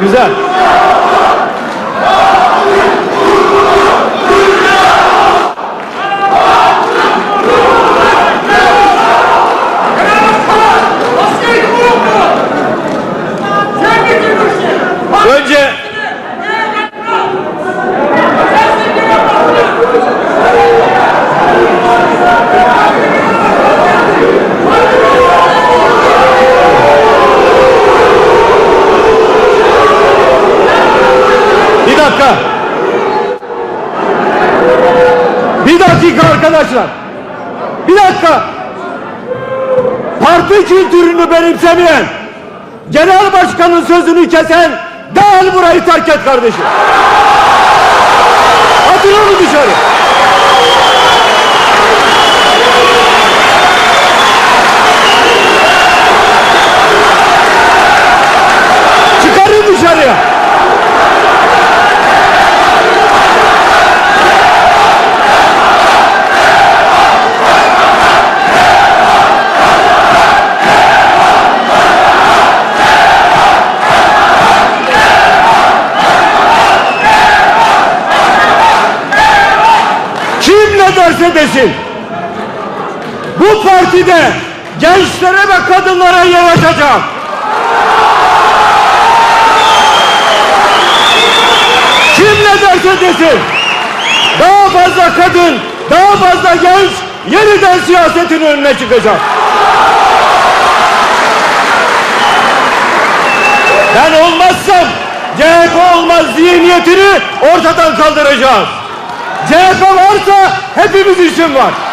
Güzel. Önce bir dakika. Bir dakika arkadaşlar. Bir dakika. Parti kültürünü benimsemeyen, genel başkanın sözünü kesen, derhal burayı terk et kardeşim. Atın onu dışarı. Ne derse desin. Bu partide gençlere ve kadınlara yer açacağım. Kim ne derse desin. Daha fazla kadın, daha fazla genç yeniden siyasetin önüne çıkacak. Ben olmazsam CHP olmaz zihniyetini ortadan kaldıracağız. CHP varsa hepimiz için var.